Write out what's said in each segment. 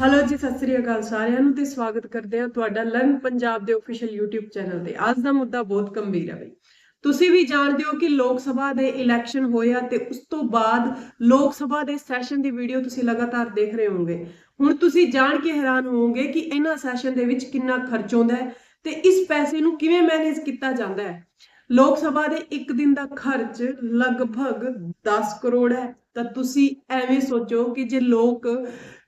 Hello ਜੀ, ਸਤਿ ਸ੍ਰੀ ਅਕਾਲ ਸਾਰਿਆਂ ਨੂੰ ਤੇ ਸਵਾਗਤ ਕਰਦੇ ਹਾਂ ਤੁਹਾਡਾ ਲਰਨ ਪੰਜਾਬ ਦੇ ਅਫੀਸ਼ੀਅਲ YouTube ਚੈਨਲ ਤੇ। ਅੱਜ ਦਾ ਮੁੱਦਾ ਬਹੁਤ ਗੰਭੀਰ ਹੈ ਬਈ। ਤੁਸੀਂ ਵੀ ਜਾਣਦੇ ਹੋ ਕਿ ਲੋਕ ਸਭਾ ਦੇ ਇਲੈਕਸ਼ਨ ਹੋਇਆ ਤੇ ਉਸ ਤੋਂ ਬਾਅਦ ਲੋਕ ਸਭਾ ਦੇ ਸੈਸ਼ਨ ਦੀ ਵੀਡੀਓ ਤੁਸੀਂ ਲਗਾਤਾਰ ਦੇਖ ਰਹੇ ਹੋਵੋਗੇ। ਹੁਣ ਤੁਸੀਂ ਜਾਣ ਕੇ ਹੈਰਾਨ ਹੋਵੋਗੇ ਕਿ ਇਹਨਾਂ ਸੈਸ਼ਨ ਦੇ ਵਿੱਚ ਕਿੰਨਾ ਖਰਚ ਆਉਂਦਾ ਹੈ ਤੇ ਇਸ ਪੈਸੇ ਨੂੰ ਕਿਵੇਂ ਮੈਨੇਜ ਕੀਤਾ ਜਾਂਦਾ ਹੈ। ਲੋਕ ਸਭਾ ਦੇ ਇੱਕ ਦਿਨ ਦਾ ਖਰਚ ਲਗਭਗ 10 ਕਰੋੜ ਹੈ। ਤਾਂ ਤੁਸੀਂ ਐਵੇਂ ਸੋਚੋ ਕਿ ਜੇ ਲੋਕ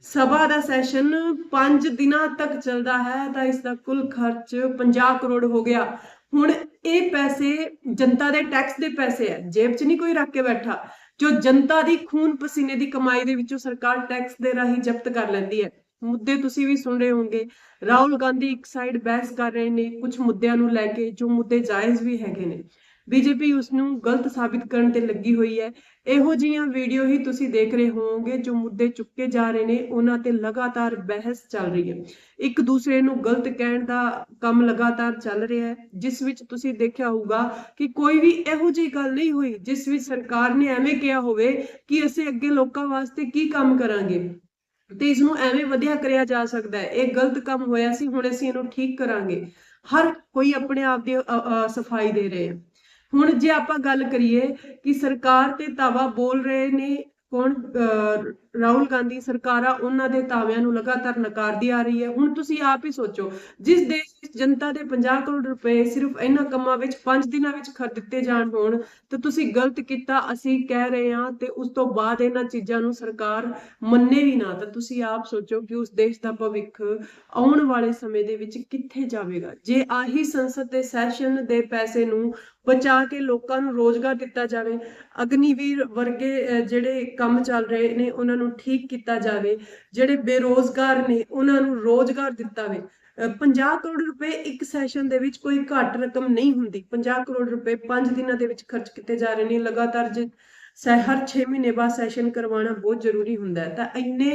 ਸਭਾ ਦਾ ਸੈਸ਼ਨ 5 ਦਿਨਾਂ ਤੱਕ ਚੱਲਦਾ ਹੈ, ਤਾਂ ਇਸ ਦਾ ਕੁੱਲ ਖਰਚ 50 ਕਰੋੜ ਹੋ ਗਿਆ। ਹੁਣ ਇਹ ਪੈਸੇ ਜਨਤਾ ਦੇ ਟੈਕਸ ਦੇ ਪੈਸੇ ਹੈ, ਜੇਬ 'ਚ ਨਹੀਂ ਕੋਈ ਰੱਖ ਕੇ ਬੈਠਾ। ਜੋ ਜਨਤਾ ਦੀ ਖੂਨ ਪਸੀਨੇ ਦੀ ਕਮਾਈ ਦੇ ਵਿੱਚੋਂ ਸਰਕਾਰ ਟੈਕਸ ਦੇ ਰਾਹੀਂ ਜ਼ਬਤ ਕਰ ਲੈਂਦੀ ਹੈ। ਮੁੱਦੇ ਤੁਸੀਂ ਵੀ ਸੁਣ ਰਹੇ ਹੋਵੋਗੇ। ਰਾਹੁਲ ਗਾਂਧੀ ਇੱਕ ਸਾਈਡ ਬਹਿਸ ਕਰ ਰਹੇ ਨੇ ਕੁਝ ਮੁੱਦਿਆਂ ਨੂੰ ਲੈ ਕੇ, ਜੋ ਮੁੱਦੇ ਜਾਇਜ਼ ਵੀ ਹੈਗੇ ਨੇ। ਬੀਜੇਪੀ ਉਸ ਨੂੰ ਗਲਤ ਸਾਬਿਤ ਕਰਨ ਤੇ ਲੱਗੀ ਹੋਈ ਹੈ। ਇਹੋ ਜਿਹੀਆਂ ਵੀਡੀਓ ਹੀ ਤੁਸੀਂ ਦੇਖ ਰਹੇ ਹੋਵੋਗੇ ਜੋ ਮੁੱਦੇ ਚੁੱਕੇ ਜਾ ਰਹੇ ਨੇ ਉਹਨਾਂ ਤੇ ਲਗਾਤਾਰ ਬਹਿਸ ਚੱਲ ਰਹੀ ਹੈ। ਇੱਕ ਦੂਸਰੇ ਨੂੰ ਗਲਤ ਕਹਿਣ ਦਾ ਕੰਮ ਲਗਾਤਾਰ ਚੱਲ ਰਿਹਾ ਹੈ ਜਿਸ ਵਿੱਚ ਤੁਸੀਂ ਦੇਖਿਆ ਹੋਊਗਾ ਕਿ ਕੋਈ ਵੀ ਇਹੋ ਜਿਹੀ ਗੱਲ ਨਹੀਂ ਹੋਈ ਜਿਸ ਵਿੱਚ ਸਰਕਾਰ ਨੇ ਐਵੇਂ ਕਿਹਾ ਹੋਵੇ ਕਿ ਅਸੀਂ ਅੱਗੇ ਲੋਕਾਂ ਵਾਸਤੇ ਕੀ ਕੰਮ ਕਰਾਂਗੇ। ਤੇ ਇਸ ਨੂੰ ਐਵੇਂ ਵਧੀਆ ਕਰਿਆ ਜਾ ਸਕਦਾ ਹੈ। ਇਹ ਗਲਤ ਕੰਮ ਹੋਇਆ ਸੀ ਹੁਣ ਅਸੀਂ ਇਹਨੂੰ ਠੀਕ ਕਰਾਂਗੇ। ਹਰ ਕੋਈ ਆਪਣੇ ਆਪ ਦੀ ਅ, ਸਫ਼ਾਈ ਦੇ ਰਹੇ ਹੈ। ਹੁਣ ਜੇ ਆਪਾਂ ਗੱਲ ਕਰੀਏ ਕਿ ਸਰਕਾਰ ਤੇ ਤਾਵਾ ਬੋਲ ਰਹੇ ਨੇ, ਕੌਣ? ਰਾਹੁਲ ਗਾਂਧੀ ਸਰਕਾਰਾਂ ਉਹਨਾਂ ਦੇ ਤਾਵਿਆਂ ਨੂੰ ਲਗਾਤਾਰ ਨਕਾਰਦੀ ਆ ਰਹੀ ਹੈ। ਹੁਣ ਤੁਸੀਂ ਆਪ ਹੀ ਸੋਚੋ, ਜਿਸ ਦੇਸ਼ ਵਿੱਚ ਜਨਤਾ ਦੇ 50 ਕਰੋੜ ਰੁਪਏ ਸਿਰਫ ਇਹਨਾਂ ਕੰਮਾਂ ਵਿੱਚ 5 ਦਿਨਾਂ ਵਿੱਚ ਖਰਚ ਦਿੱਤੇ ਜਾਣ ਹੋਣ, ਤੇ ਤੁਸੀਂ ਗਲਤ ਕੀਤਾ, ਅਸੀਂ ਕਹਿ ਰਹੇ ਹਾਂ ਤੇ ਉਸ ਤੋਂ ਬਾਅਦ ਇਹਨਾਂ ਚੀਜ਼ਾਂ ਨੂੰ ਸਰਕਾਰ ਮੰਨੇ ਵੀ ਨਾ। ਤਾਂ ਤੁਸੀਂ ਆਪ ਸੋਚੋ ਕਿ ਉਸ ਦੇਸ਼ ਦਾ ਭਵਿੱਖ ਆਉਣ ਵਾਲੇ ਸਮੇਂ ਦੇ ਵਿੱਚ ਕਿੱਥੇ ਜਾਵੇਗਾ। ਜੇ ਆਹੀ ਸੰਸਦ ਦੇ ਸੈਸ਼ਨ ਦੇ ਪੈਸੇ ਨੂੰ ਬਚਾ ਕੇ ਲੋਕਾਂ ਨੂੰ ਰੋਜ਼ਗਾਰ ਦਿੱਤਾ ਜਾਵੇ। ਅਗਨੀਵੀਰ ਵਰਗੇ ਜਿਹੜੇ ਕੰਮ ਚੱਲ ਰਹੇ ਨੇ, ਉਹਨਾਂ ਨੂੰ ਠੀਕ ਕੀਤਾ ਜਾਵੇ। ਜਿਹੜੇ ਬੇਰੋਜ਼ਗਾਰ ਨੇ, ਉਹਨਾਂ ਨੂੰ ਰੋਜ਼ਗਾਰ ਦਿੱਤਾ ਵੇ। 50 ਕਰੋੜ ਰੁਪਏ ਇੱਕ ਸੈਸ਼ਨ ਦੇ ਵਿੱਚ ਕੋਈ ਘੱਟ ਰਕਮ ਨਹੀਂ ਹੁੰਦੀ। 50 ਕਰੋੜ ਰੁਪਏ 5 ਦਿਨਾਂ ਦੇ ਵਿੱਚ ਖਰਚ ਕੀਤੇ ਜਾ ਰਹੇ ਨੇ। ਲਗਾਤਾਰ ਜੇ ਹਰ 6 ਮਹੀਨੇ ਬਾਅਦ ਸੈਸ਼ਨ ਕਰਵਾਉਣਾ ਬਹੁਤ ਜ਼ਰੂਰੀ ਹੁੰਦਾ ਹੈ। ਤਾਂ ਇੰਨੇ,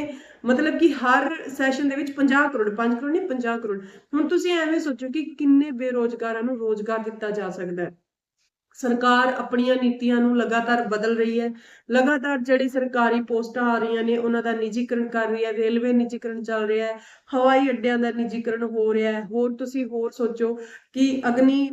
ਮਤਲਬ ਕਿ ਹਰ ਸੈਸ਼ਨ ਦੇ ਵਿੱਚ 50 ਕਰੋੜ 5 ਕਰੋੜ ਨਹੀਂ 50 ਕਰੋੜ। ਹੁਣ ਤੁਸੀਂ ਐਵੇਂ ਸੋਚੋ ਕਿ ਕਿੰਨੇ ਬੇਰੋਜ਼ਗਾਰਾਂ ਨੂੰ ਰੋਜ਼ਗਾਰ ਦਿੱਤਾ ਜਾ ਸਕਦਾ ਹੈ। ਸਰਕਾਰ ਆਪਣੀਆਂ ਨੀਤੀਆਂ ਨੂੰ ਲਗਾਤਾਰ ਬਦਲ ਰਹੀ ਹੈ। ਲਗਾਤਾਰ ਜਿਹੜੀ ਸਰਕਾਰੀ ਪੋਸਟਾਂ ਆ ਰਹੀਆਂ ਨੇ, ਉਹਨਾਂ ਦਾ ਨਿੱਜੀਕਰਨ ਕਰ ਰਹੀ ਹੈ। ਰੇਲਵੇ ਨਿੱਜੀਕਰਨ ਚੱਲ ਰਿਹਾ ਹੈ। ਹਵਾਈ ਅੱਡਿਆਂ ਦਾ ਨਿੱਜੀਕਰਨ ਹੋ ਰਿਹਾ ਹੈ। ਹੋਰ ਤੁਸੀਂ ਹੋਰ ਸੋਚੋ ਕਿ ਅਗਨੀ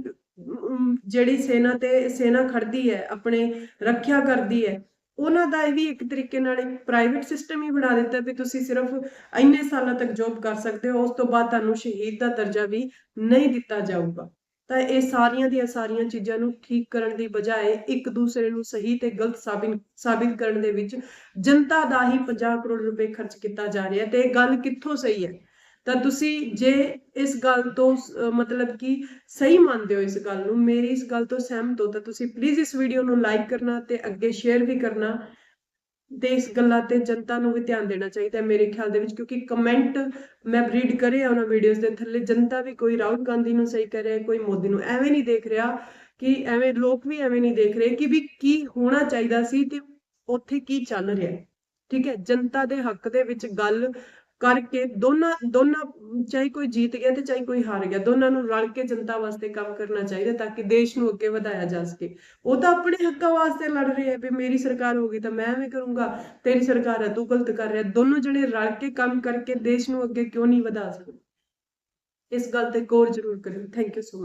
ਜਿਹੜੀ ਸੈਨਾ ਤੇ ਸੈਨਾ ਖੜਦੀ ਹੈ, ਆਪਣੇ ਰੱਖਿਆ ਕਰਦੀ ਹੈ, ਉਹਨਾਂ ਦਾ ਇਹ ਵੀ ਇੱਕ ਤਰੀਕੇ ਨਾਲ ਇੱਕ ਪ੍ਰਾਈਵੇਟ ਸਿਸਟਮ ਹੀ ਬਣਾ ਦਿੱਤਾ ਵੀ ਤੁਸੀਂ ਸਿਰਫ ਇੰਨੇ ਸਾਲਾਂ ਤੱਕ ਜੌਬ ਕਰ ਸਕਦੇ ਹੋ, ਉਸ ਤੋਂ ਬਾਅਦ ਤੁਹਾਨੂੰ ਸ਼ਹੀਦ ਦਾ ਦਰਜਾ ਵੀ ਨਹੀਂ ਦਿੱਤਾ ਜਾਊਗਾ। ਤਾਂ ਇਹ ਸਾਰੀਆਂ ਦੀਆਂ ਸਾਰੀਆਂ ਚੀਜ਼ਾਂ ਨੂੰ ਠੀਕ ਕਰਨ ਦੀ ਬਜਾਏ ਇੱਕ ਦੂਸਰੇ ਨੂੰ ਸਹੀ ਤੇ ਗਲਤ ਸਾਬਿਤ ਸਾਬਿਤ ਕਰਨ ਦੇ ਵਿੱਚ ਜਨਤਾ ਦਾ ਹੀ 50 ਕਰੋੜ ਰੁਪਏ ਖਰਚ ਕੀਤਾ ਜਾ ਰਿਹਾ ਤੇ ਇਹ ਗੱਲ ਕਿੱਥੋਂ ਸਹੀ ਹੈ? ਤਾਂ ਤੁਸੀਂ ਜੇ ਇਸ ਗੱਲ ਤੋਂ ਮਤਲਬ ਕਿ ਸਹੀ ਮੰਨਦੇ ਹੋ ਇਸ ਗੱਲ ਨੂੰ, ਮੇਰੀ ਇਸ ਗੱਲ ਤੋਂ ਸਹਿਮਤ ਹੋ, ਤਾਂ ਤੁਸੀਂ ਪਲੀਜ਼ ਇਸ ਵੀਡੀਓ ਨੂੰ ਲਾਈਕ ਕਰਨਾ ਤੇ ਅੱਗੇ ਸ਼ੇਅਰ ਵੀ ਕਰਨਾ। ਤੇ ਇਸ ਗੱਲਾਂ ਤੇ ਜਨਤਾ ਨੂੰ ਵੀ ਧਿਆਨ ਦੇਣਾ ਚਾਹੀਦਾ ਹੈ ਮੇਰੇ ਖਿਆਲ ਦੇ ਵਿੱਚ, ਕਿਉਂਕਿ ਕਮੈਂਟ ਮੈਂ ਰੀਡ ਕਰੇ ਆ ਉਹਨਾਂ ਵੀਡੀਓਜ਼ ਦੇ ਥੱਲੇ, ਜਨਤਾ ਵੀ ਕੋਈ ਰਾਹੁਲ ਗਾਂਧੀ ਨੂੰ ਸਹੀ ਕਰ ਰਿਹਾ, ਕੋਈ ਮੋਦੀ ਨੂੰ, ਐਵੇਂ ਨਹੀਂ ਦੇਖ ਰਿਹਾ ਕਿ ਐਵੇਂ ਲੋਕ ਵੀ ਐਵੇਂ ਨਹੀਂ ਦੇਖ ਰਹੇ ਕਿ ਵੀ ਕੀ ਹੋਣਾ ਚਾਹੀਦਾ ਸੀ ਤੇ ਉੱਥੇ ਕੀ ਚੱਲ ਰਿਹਾ। ਠੀਕ ਹੈ, ਜਨਤਾ ਦੇ ਹੱਕ ਦੇ ਵਿੱਚ ਗੱਲ ਕਰਕੇ ਦੋਨਾਂ ਦੋਨਾਂ, ਚਾਹੇ ਕੋਈ ਜੀਤ ਗਿਆ ਤੇ ਚਾਹੇ ਕੋਈ ਹਾਰ ਗਿਆ, ਦੋਨਾਂ ਨੂੰ ਰਲ ਕੇ ਜਨਤਾ ਵਾਸਤੇ ਕੰਮ ਕਰਨਾ ਚਾਹੀਦਾ ਤਾਂ ਕਿ ਦੇਸ਼ ਨੂੰ ਅੱਗੇ ਵਧਾਇਆ ਜਾ ਸਕੇ। ਉਹ ਤਾਂ ਆਪਣੇ ਹੱਕਾਂ ਵਾਸਤੇ ਲੜ ਰਹੇ ਆ ਵੀ ਮੇਰੀ ਸਰਕਾਰ ਹੋਗੀ ਤਾਂ ਮੈਂ ਐਵੇਂ ਕਰੂੰਗਾ, ਤੇਰੀ ਸਰਕਾਰ ਹੈ, ਤੂੰ ਗਲਤ ਕਰ ਰਿਹਾ। ਦੋਨੋਂ ਜਣੇ ਰਲ ਕੇ ਕੰਮ ਕਰਕੇ ਦੇਸ਼ ਨੂੰ ਅੱਗੇ ਕਿਉਂ ਨਹੀਂ ਵਧਾ ਸਕਦੇ? ਇਸ ਗੱਲ ਤੇ ਗੌਰ ਜ਼ਰੂਰ ਕਰਿਓ। Thank you so